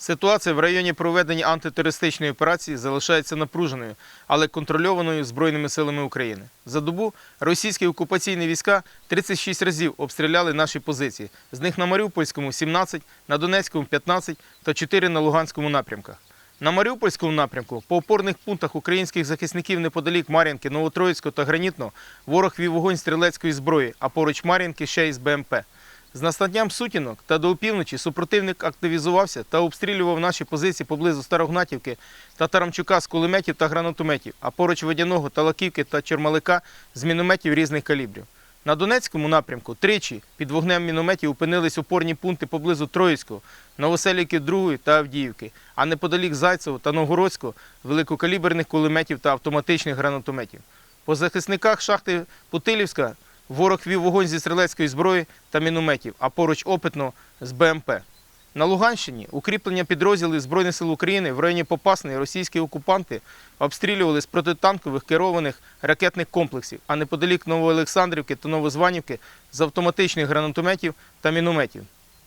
Ситуація в районі проведення антитерористичної операції залишається напруженою, але контрольованою Збройними силами України. За добу російські окупаційні війська 36 разів обстріляли наші позиції. З них на Маріупольському 17, на Донецькому 15 та 4 на Луганському напрямках. На Маріупольському напрямку по опорних пунктах українських захисників неподалік Мар'їнки, Новотроїцького та Гранітного ворог вів вогонь стрілецької зброї, а поруч Мар'їнки ще й з БМП. З настанням сутінок та до опівночі супротивник активізувався та обстрілював наші позиції поблизу Старогнатівки та Тарамчука з кулеметів та гранатометів, а поруч Водяного, Талаківки та Чермалика з мінометів різних калібрів. На Донецькому напрямку тричі під вогнем мінометів опинились опорні пункти поблизу Троїцького, Новоселівки 2 та Авдіївки, а неподалік Зайцево та Новгородського великокаліберних кулеметів та автоматичних гранатометів. По захисниках шахти Путилівська ворог вів вогонь зі стрілецької зброї та мінометів, а поруч опитно з БМП. На Луганщині укріплення підрозділів Збройних сил України в районі Попасної російські окупанти обстрілювали з протитанкових керованих ракетних комплексів, а неподалік Новоолександрівки та Новозванівки з автоматичних гранатометів та мінометів.